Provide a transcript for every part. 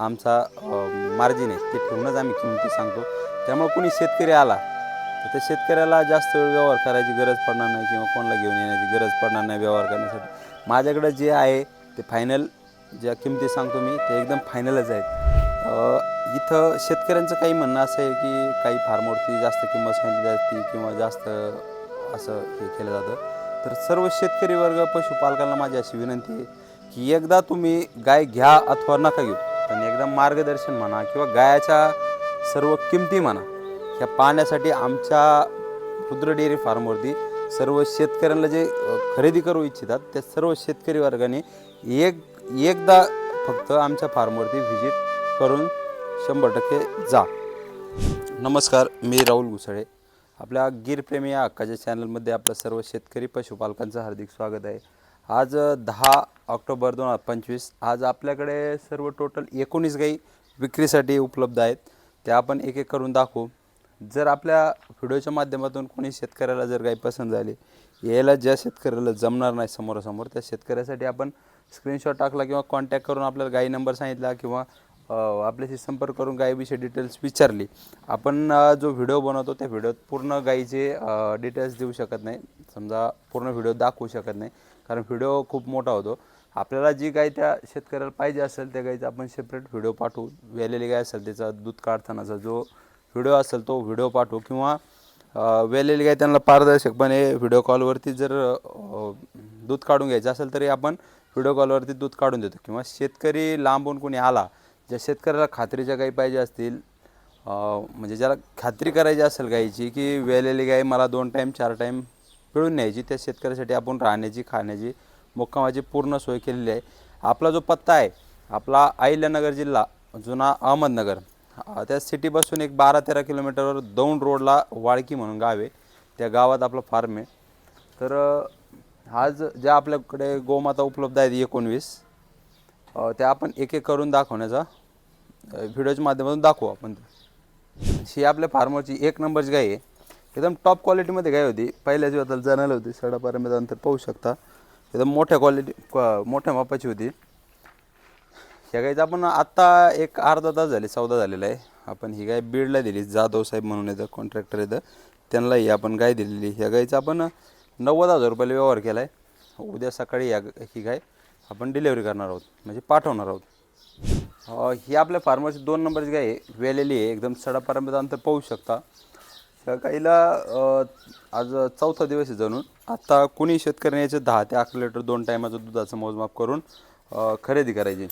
आमचा मार्जिन आहे ते ठेवूनच आम्ही किमती सांगतो. त्यामुळे कोणी शेतकरी आला तर त्या शेतकऱ्याला जास्त वेळ व्यवहार करायची गरज पडणार नाही किंवा कोणाला घेऊन येण्याची गरज पडणार नाही व्यवहार करण्यासाठी. माझ्याकडं जे आहे ते फायनल ज्या किमती सांगतो मी ते एकदम फायनलच आहेत. इथं शेतकऱ्यांचं काही म्हणणं असं आहे की काही फार्मवरती जास्त किंमत सांगितली जाते किंवा जास्त असं हे केलं जातं. तर सर्व शेतकरी वर्ग पशुपालकांना माझी अशी विनंती आहे की एकदा तुम्ही गाय घ्या अथवा नका घेऊ. एकदा मार्गदर्शन म्हणा किंवा गायाच्या सर्व किमती म्हणा ह्या पाहण्यासाठी आमच्या रुद्र डेअरी फार्मवरती सर्व शेतकऱ्यांना जे खरेदी करू इच्छितात त्या सर्व शेतकरी वर्गाने एक एकदा फक्त आमच्या फार्मवरती व्हिजिट करून शंभर टक्के जा. नमस्कार मी राहुल घुसळे आपल्या गिरप्रेमी या हक्काच्या चॅनलमध्ये आपलं सर्व शेतकरी पशुपालकांचं हार्दिक स्वागत आहे. आज दहा ऑक्टोबर दोन हजार पंचवीस. आज आपल्याकडे सर्व टोटल एकोणीस गाई विक्रीसाठी उपलब्ध आहेत. त्या आपण एक एक करून दाखवू. जर आपल्या व्हिडिओच्या माध्यमातून कोणी शेतकऱ्याला जर गाई पसंत झाली यायला ज्या शेतकऱ्याला जमणार नाही समोरासमोर त्या शेतकऱ्यासाठी आपण स्क्रीनशॉट टाकला किंवा कॉन्टॅक्ट करून आपल्याला गाई नंबर सांगितला किंवा आपल्याशी संपर्क करून गायीविषयी डिटेल्स विचारली. आपण जो व्हिडिओ बनवतो त्या व्हिडिओत पूर्ण गायीचे डिटेल्स देऊ शकत नाही. समजा पूर्ण व्हिडिओ दाखवू शकत नाही. कारण व्हिडिओ खूप मोठा होतो. आपल्याला जी गाय त्या शेतकऱ्याला पाहिजे असेल त्या गाईचा आपण सेपरेट व्हिडिओ पाठवू. वेलेली गाय असेल त्याचा दूध काढतानाचा जो व्हिडिओ असेल तो व्हिडिओ पाठवू. किंवा वेलेली गाय त्यांना पारदर्शकपणे व्हिडिओ कॉलवरती जर दूध काढून घ्यायचं असेल तरी आपण व्हिडिओ कॉलवरती दूध काढून देतो. किंवा शेतकरी लांबून कोणी आला ज्या शेतकऱ्याला खात्रीच्या गाई पाहिजे असतील म्हणजे ज्याला खात्री करायची असेल गाईची की वेलेली गाय मला दोन टाईम चार टाईम पिळून न्यायची त्या शेतकऱ्यासाठी आपण राहण्याची खाण्याची मुक्कामाची पूर्ण सोय केलेली आहे. आपला जो पत्ता आहे आपला अहिल्यानगर जिल्हा जुना अहमदनगर त्या सिटीपासून एक बारा तेरा किलोमीटरवर दौंड रोडला वाळकी म्हणून गाव आहे. त्या गावात आपलं फार्म आहे. तर आज ज्या आपल्याकडे गोमाता उपलब्ध आहेत एकोणवीस त्या आपण एक एक करून दाखवण्याचा व्हिडिओच्या माध्यमातून दाखवू आपण. ही आपल्या फार्मरची एक नंबरची गाय आहे. एकदम टॉप क्वालिटीमध्ये गाय होती? पहिल्याच वेळेला जाणवली होती सडापर्यंत अंतर पाहू शकता. एकदम मोठ्या क्वालिटी मोठ्या मापाची होती. ह्या गायचं आपण आत्ता एक अर्धा तास झाले चौदा झालेला आहे. आपण ही गाय बीडला दिली जाधव साहेब म्हणून येतं कॉन्ट्रॅक्टर येतं. त्यांनाही आपण गाय दिलेली. ह्या गायचं आपण नव्वद हजार रुपयाला व्यवहार केला आहे उद्या सकाळी या ही गाय आपण डिलेवरी करणार आहोत. म्हणजे पाठवणार आहोत. ही आपल्या फार्मसी दोन नंबरची गाय वेलेली आहे. एकदम सडापर्यंत अंतर पाहू शकता. त्या गाईला आज चौथा दिवस आहे जणून आता कुणी शेतकऱ्याने याचे दहा ते अकरा लिटर दोन टायमाचं दुधाचं मोजमाप करून खरेदी करायची.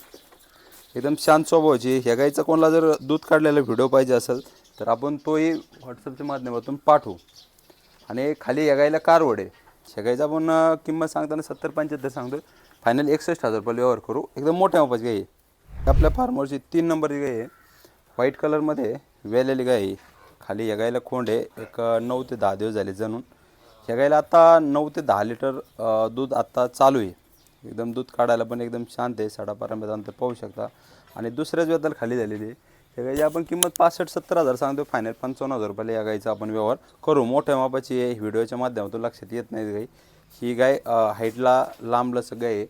एकदम शांत स्वभावाची ह्या गाईचा कोणाला जर दूध काढलेला व्हिडिओ पाहिजे असेल तर आपण तोही व्हॉट्सअपच्या माध्यमातून पाठवू. आणि खाली या गाईला कारवड आहे. ह्या गाईचा आपण किंमत सांगताना सत्तर पंच्याहत्तर सांगतो फायनल एकसष्ट हजार रुपये व्यवहार करू. एकदम मोठ्या मापाची गाई आहे. आपल्या फार्मरची तीन नंबरची गाई आहे. व्हाईट कलरमध्ये वेलेली गाय आहे. खाली या गाईला खोंड आहे. एक नऊ ते दहा दिवस झाले जणून. ह्या गाईला आता नऊ ते दहा लिटर दूध आत्ता चालू आहे. एकदम दूध काढायला पण एकदम शांत आहे. साडापारापर्यंत अंतर पाहू शकता. आणि दुसऱ्याच वेळेला खाली झालेली आहे. ह्या गाईची आपण किंमत पासष्ट सत्तर हजार सांगतो. फायनल पंचावन्न हजार रुपयाला या गाईचा आपण व्यवहार करू. मोठ्या मापाची आहे. व्हिडिओच्या माध्यमातून लक्षात येत नाही गाई ही गाय हाईटला लांब गाय आहे.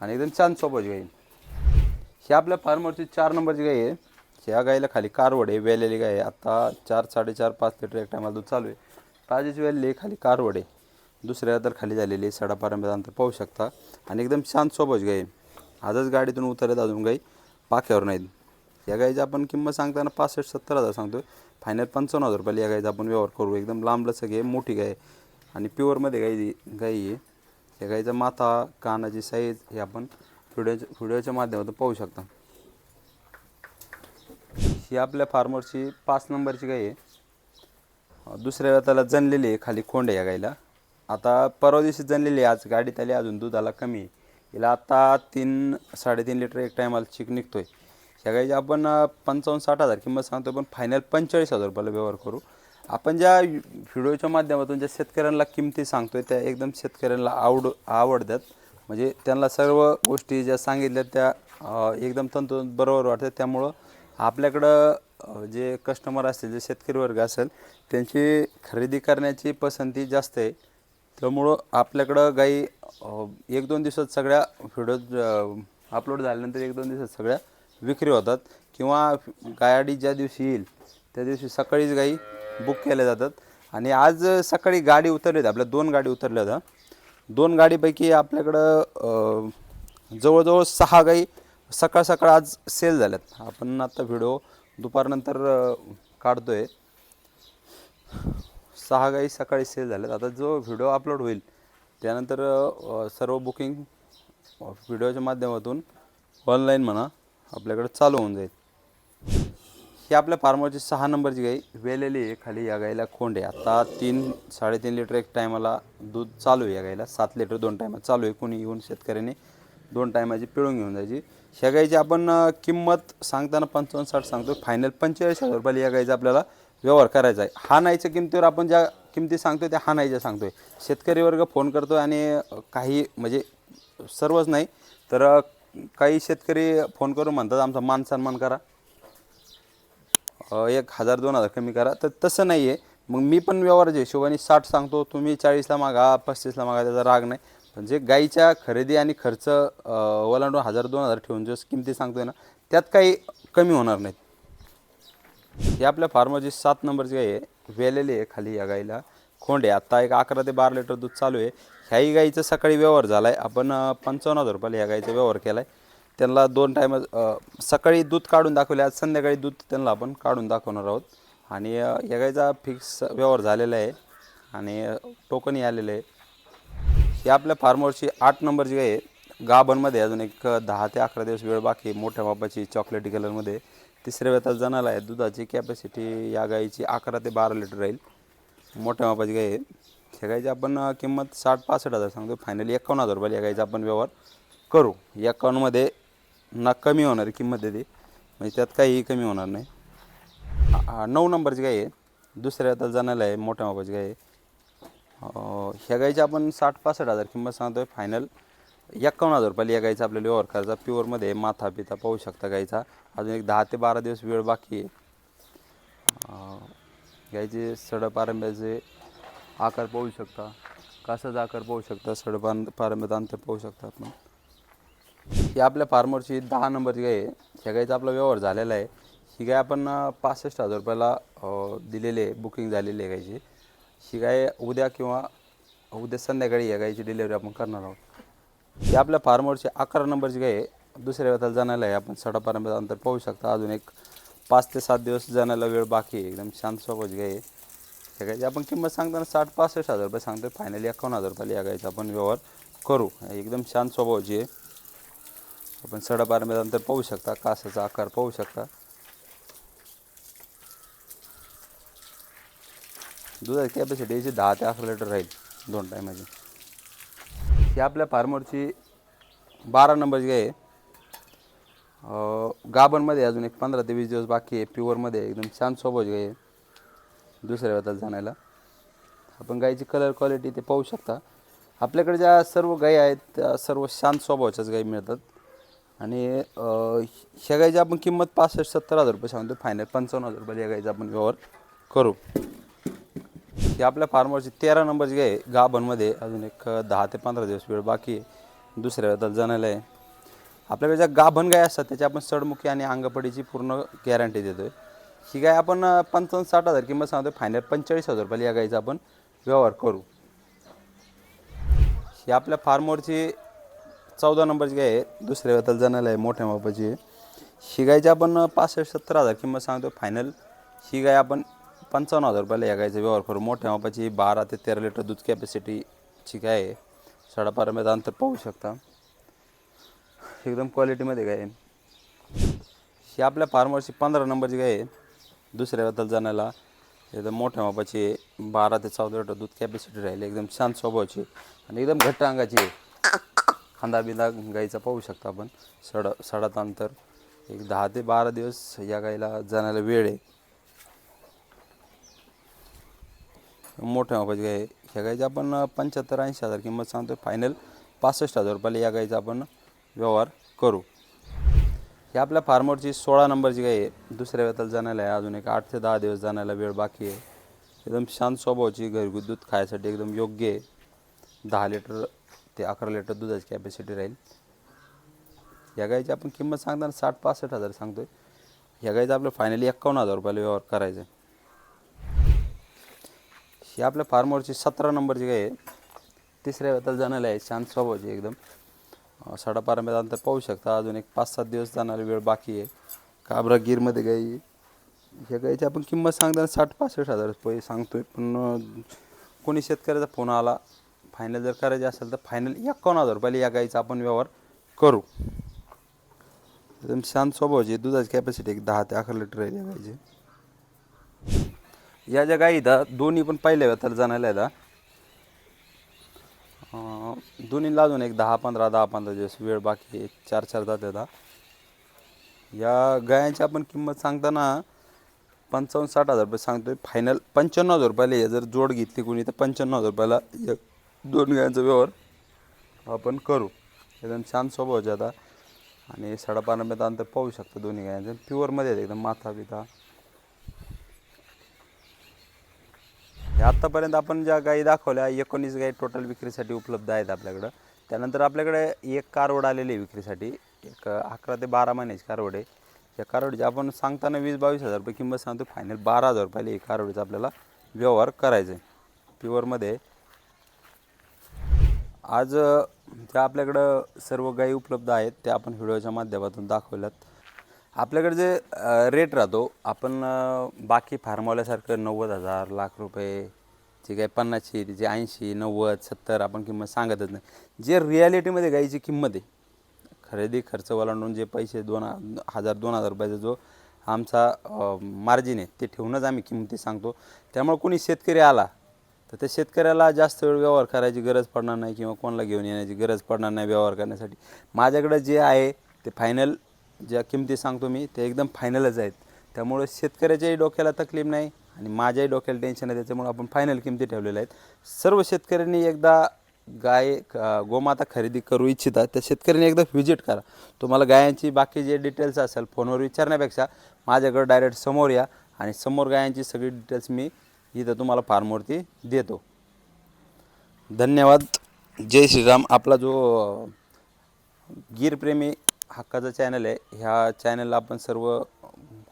आणि एकदम छान सोपाची गाय ही आपल्या फार्मरची चार नंबरची गाय आहे. या गाईला खाली कारवड आहे वेलेली गाय आहे. आता चार साडेचार पाच लिटर एक टायमाला दूध चालू आहे. ताजीची वेलेली आहे, खाली कारवड आहे. दुसऱ्या तर खाली झालेली आहे सडापारंब्यात अंतर पाहू शकता. आणि एकदम शांत सोबत गाय आहे. आजच गाडीतून उतरत अजून गाई पाख्यावर नाहीत. या गाईची आपण किंमत सांगताना पासष्ट सत्तर हजार सांगतो फायनल पंचावन्न हजार रुपयाला या गाईचा आपण व्यवहार करू. एकदम लांब लचक आहे मोठी गाय आहे. आणि प्युअरमध्ये गाई गाई आहे. या गाईचा माथा कानाची साईज हे आपण व्हिडिओच्या व्हिडिओच्या माध्यमातून पाहू शकता. ही आपल्या फार्मरची पाच नंबरची गाय आहे. दुसऱ्या वेळा त्याला जनलेली आहे खाली खोंड आहे या गाईला आता परवा दिवशी जनलेली आहे आज गाडीत आली अजून दुधाला कमी आहे. हिला आता तीन साडेतीन लिटर एक टायमाला चिक निघतोय. ह्या गाईची आपण पंचावन्न साठ हजार किंमत सांगतो पण फायनल पंचेचाळीस हजार रुपयाला व्यवहार करू. आपण ज्या व्हिडिओच्या माध्यमातून ज्या शेतकऱ्यांना किमती सांगतोय त्या एकदम शेतकऱ्यांना आवड आवडतात. म्हणजे त्यांना सर्व गोष्टी ज्या सांगितल्या त्या एकदम तंतु बरोबर वाटतात. त्यामुळं आपल्याकडं जे कस्टमर असतील जे शेतकरी वर्ग असेल त्यांची खरेदी करण्याची पसंती जास्त आहे. त्यामुळं आपल्याकडं गाई एक दोन दिवसात सगळ्या व्हिडिओ अपलोड झाल्यानंतर एक दोन दिवसात सगळ्या विक्री होतात. किंवा गाडी ज्या दिवशी येईल त्या दिवशी सकाळीच गाई बुक केल्या जातात. आणि आज सकाळी गाडी उतरली होती. आपल्या दोन गाडी उतरल्या होत्या. दोन गाडीपैकी आपल्याकडं जवळजवळ सहा गाई सकाळ सकाळ आज सेल झाल्यात. आपण आता व्हिडिओ दुपारनंतर काढतो आहे सहा गाई सकाळी सेल झाल्यात. आता जो व्हिडिओ अपलोड होईल त्यानंतर सर्व बुकिंग व्हिडिओच्या माध्यमातून ऑनलाईन म्हणा आपल्याकडे चालू होऊन जाईल. ही आपल्या फार्मरची सहा नंबरची गाई वेलेली आहे. खाली या गाईला खोंड आहे. आता तीन साडेतीन लिटर एक टायमाला दूध चालू आहे या गाईला. सात लिटर दोन टायमात चालू आहे. कोणी येऊन शेतकऱ्यांनी दोन टायमाची पिळून घेऊन जायची. ह्या गाईची आपण किंमत सांगताना पंचावन्न साठ सांगतो फायनल पंचेचाळीस हजार रुपयाला या गाईचा आपल्याला व्यवहार करायचा आहे. हा नाहीच्या किमतीवर आपण ज्या किमती सांगतो त्या हा नाहीच्या सांगतोय. शेतकरी वर्ग फोन करतो आणि काही म्हणजे सर्वच नाही तर काही शेतकरी फोन करून म्हणतात आमचा मान सन्मान करा. एक हजार दोन हजार कमी करा. तर तसं नाही आहे मग मी पण व्यवहाराच्या हिशोबाने साठ सांगतो. तुम्ही चाळीसला मागा पस्तीसला मागा त्याचा राग नाही. जे गाईच्या खरेदी आणि खर्च ओलांडून हजार दोन हजार ठेवून जो किमती सांगतोय ना त्यात काही कमी होणार नाहीत. हे आपल्या फार्मची सात नंबरची गाई आहे. वेलेली आहे खाली या गाईला. खोंड आहे. आत्ता एक अकरा ते बारा लिटर दूध चालू आहे. ह्याही गाईचा सकाळी व्यवहार झाला आहे आपण पंचावन्न हजार रुपयाला ह्या गाईचा व्यवहार केला आहे त्यांना दोन टाईम सकाळी दूध काढून दाखवले. आज संध्याकाळी दूध त्यांना आपण काढून दाखवणार आहोत. आणि या गाईचा फिक्स व्यवहार झालेला आहे. आणि टोकनही आलेलं आहे. ही आपल्या फार्मवरची आठ नंबरची गाय आहे गाभनमध्ये अजून एक दहा ते अकरा दिवस वेळ बाकी आहे. मोठ्या मापाची चॉकलेटी कलरमध्ये तिसऱ्या वेतास जणाला आहे दुधाची कॅपॅसिटी या गाईची अकरा ते बारा लिटर राहील. मोठ्या मापाची गाय आहे. ह्या गाईची आपण किंमत साठ पासष्ट हजार सांगतो. फायनली एकावन्न हजार रुपये या गाईचा आपण व्यवहार करू. एकावन्नमध्ये ना कमी होणार किंमत येते म्हणजे त्यात काहीही कमी होणार नाही. नऊ नंबरची गाय आहे. दुसऱ्या वेताला जणाला आहे मोठ्या मापाची गाय आहे. ह्या गाईची आपण साठ पासष्ट हजार किंमत सांगतोय फायनल एकावन्न हजार रुपयाला या गाईचा आपल्याला व्यवहार करायचा. प्युअरमध्ये माथा पिता पाहू शकता गाईचा. अजून एक दहा ते बारा दिवस वेळ बाकी आहे. अं, गाईचे सडपारंब्याचे आकार पाहू शकता. कासाचा आकार पाहू शकता? सडपार पारंब्याचं अंतर पाहू शकता आपण. ही आपल्या फार्मरची दहा नंबरची गाय आहे. ह्या गाईचा आपला व्यवहार झालेला आहे. ही गाय आपण पासष्ट हजार रुपयाला दिलेली आहे. बुकिंग झालेली आहे गायची ही गाय उद्या किंवा उद्या संध्याकाळी या गायची डिलिव्हरी आपण करणार आहोत. ही आपल्या फार्मरची अकरा नंबरची गाय आहे. दुसऱ्या वेळेला जाण्याला आहे. आपण सडापारंब्याचं अंतर पाहू शकता. अजून एक पाच ते सात दिवस जाण्याला वेळ बाकी आहे. एकदम शांत स्वभावाची गाय आहे. या गायची आपण किंमत सांगताना साठ पासष्ट हजार रुपये सांगतो फायनली एकावन्न हजार रुपयाला या गायचा आपण व्यवहार करू. एकदम शांत स्वभावाची आहे. आपण सडापारंब्याचं अंतर पाहू शकता. कासाचा आकार पाहू शकता. दुधाची कॅपॅसिटी याची दहा ते अकरा लिटर राहील दोन टायमाची ही आपल्या फार्मरची बारा नंबरची गाय आहे. अं, गाभणमध्ये अजून एक पंधरा ते वीस दिवस बाकी आहे. प्युअरमध्ये एकदम छान स्वभावाची गाय आहे. दुसऱ्या वेळात जाण्याला. आपण गायची कलर क्वालिटी ते पाहू शकता. आपल्याकडे ज्या सर्व गायी आहेत त्या सर्व शांत स्वभावाच्याच गायी मिळतात. आणि ह्या गाईची आपण किंमत पासष्ट सत्तर हजार रुपये सांगतो. फायनल पंचावन्न हजार रुपये या गाईचा आपण व्यवहार करू. ही आपल्या फार्मरची तेरा नंबरची गाय आहे गाभणमध्ये अजून एक दहा ते पंधरा दिवस वेळ बाकी आहे. दुसऱ्या वेळात जाण्याला आहे. आपल्याकडे ज्या गाभण गाय असतात त्याची आपण सडमुखी आणि अंगपडीची पूर्ण गॅरंटी देतो आहे ही गाय आपण पंचावन्न साठ हजार किंमत सांगतो फायनल पंचेचाळीस हजार रुपयाला या गायीचा आपण व्यवहार करू. ही आपल्या फार्मरची चौदा नंबरची गाय आहे. दुसऱ्या वेताला जाण्याला आहे मोठ्या मापाची. ही गायची आपण पासष्ट सत्तर हजार किंमत सांगतो फायनल ही गाय आपण पंचावन्न हजार रुपयाला या गायचा व्यवहार करू. मोठ्या मापाची बारा ते तेरा लिटर दूध कॅपॅसिटीची गाय आहे. साडेबारा अंतर पाहू शकता. एकदम क्वालिटीमध्ये गाय आहे. ही आपल्या फार्मरची पंधरा नंबरची गाय आहे. दुसऱ्या वेताला जाण्याला एकदम मोठ्या मापाची आहे बारा ते चौदा लिटर दूध कॅपॅसिटी राहिली. एकदम शांत स्वभावाची आणि एकदम घट्ट अंगाची आहे. खांदा बिंदा गाईचा पाहू शकता आपण. सड सडात अंतर. एक दहा ते बारा दिवस या गाईला जाण्याला वेळ आहे. मोठ्या मापाची गाय ह्या गाईची आपण पंच्याहत्तर ऐंशी हजार किंमत सांगतो फायनल पासष्ट हजार रुपयाला या गाईचा आपण व्यवहार करू. ही आपल्या फार्मरची सोळा नंबरची गाय आहे. दुसऱ्या वेताला जाण्याला आहे. अजून एक आठ ते दहा दिवस जाण्याला वेळ बाकी आहे. एकदम शांत स्वभावाची घरगुती दूध खायसाठी एकदम योग्य आहे. दहा लिटर ते अकरा लिटर दुधाची कॅपॅसिटी राहील. या गाईची आपण किंमत सांगताना साठ पासष्ट हजार सांगतोय. ह्या गाईचं आपलं फायनली एक्कावन्न हजार रुपयाला व्यवहार करायचं आहे. ही आपल्या फार्मवरची सतरा नंबरची गाय आहे. तिसऱ्या वेताला जाणारी आहे शांत स्वभावाची एकदम. अं, अंतर पाहू शकता अजून एक पाच सात दिवस जाणारी वेळ बाकी आहे. काबरा गिरमध्ये गाई ह्या गाईची आपण किंमत सांगताना साठ पासष्ट हजार रुपये सांगतोय पण कोणी शेतकऱ्याचा फोन आला फायनल जर करायचे असेल तर फायनल एकावन्न हजार रुपयाला या गाईचा आपण व्यवहार करू. एकदम शांत स्वभावाची दुधाची कॅपॅसिटी एक दहा ते अकरा लिटर आहे या गाईची या ज्या गाई इथं दोन्ही पण पहिल्या वेताला जाणायला आहेत दोन्हीला अजून एक दहा पंधरा दहा पंधरा दिवस वेळ बाकी आहे. चार चार जात आहेत या गायांची आपण किंमत सांगताना पंचावन्न साठ हजार रुपये सांगतोय. फायनल पंच्याण्णव हजार रुपयाला जर जोड घेतली कोणी तर पंच्याण्णव हजार रुपयाला या दोन गायांचा व्यवहार आपण करू. एकदम छान स्वभावाचे आता आणि साडेपारामध्ये अंतर पाहू शकतो दोन्ही गायांचं. प्युअरमध्ये आहेत एकदम माथा बिथा आत्तापर्यंत आपण ज्या गायी दाखवल्या एकोणीस गायी टोटल विक्रीसाठी उपलब्ध आहेत आपल्याकडं. त्यानंतर आपल्याकडे एक कारवड आलेली आहे विक्रीसाठी. एक अकरा ते बारा महिन्याची कारवड आहे. या कारवडीची आपण सांगताना वीस बावीस हजार रुपये किंमत सांगतो. फायनल बारा हजार रुपयाला एक कारवडीचा आपल्याला व्यवहार करायचा आहे. प्युअरमध्ये आज ज्या आपल्याकडं सर्व गायी उपलब्ध आहेत त्या आपण व्हिडिओच्या माध्यमातून दाखवल्यात. आपल्याकडे जे रेट राहतो आपण बाकी फार्मवाल्यासारखं नव्वद हजार लाख रुपये जे काही पन्नासशी तिचे ऐंशी नव्वद सत्तर आपण किंमत सांगतच नाही. जे रियालिटीमध्ये गाईची किंमत आहे खरेदी खर्च वलांडून जे पैसे दोन हजार दोन हजार रुपयाचा जो आमचा मार्जिन आहे ते ठेवूनच आम्ही किंमती सांगतो. त्यामुळे कोणी शेतकरी आला तर त्या शेतकऱ्याला जास्त वेळ व्यवहार करायची गरज पडणार नाही किंवा कोणाला घेऊन येण्याची गरज पडणार नाही व्यवहार करण्यासाठी. माझ्याकडं जे आहे ते फायनल ज्या किमती सांगतो मी ते एकदम फायनलच आहेत. त्यामुळे शेतकऱ्याच्याही डोक्याला तकलीफ नाही आणि माझ्याही डोक्याला टेन्शन आहे. त्याच्यामुळे आपण फायनल किमती ठेवलेल्या आहेत. सर्व शेतकऱ्यांनी एकदा गाय क- गोमाता खरेदी करू इच्छिता त्या शेतकऱ्यांनी एकदा व्हिजिट करा. तुम्हाला गायांची बाकी जे डिटेल्स असेल फोनवर विचारण्यापेक्षा माझ्याकडे डायरेक्ट समोर या आणि समोर गायांची सगळी डिटेल्स मी इथं तुम्हाला फार्मवरती देतो. धन्यवाद. जय श्रीराम. आपला जो गीरप्रेमी हक्काचं चॅनल आहे. ह्या चॅनलला आपण सर्व हो,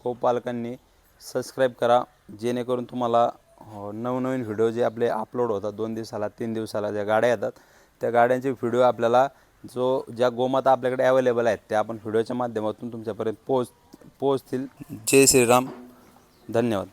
गोपालकांनी सबस्क्राईब करा. जेणेकरून तुम्हाला हो, नवनवीन व्हिडिओ जे आपले अपलोड होतात दोन दिवसाला तीन दिवसाला ज्या गाड्या येतात त्या गाड्यांचे व्हिडिओ आपल्याला जो ज्या गोमाता आपल्याकडे अवेलेबल आहेत त्या आपण व्हिडिओच्या माध्यमातून तुमच्यापर्यंत पोच पोचतील जय श्रीराम. धन्यवाद.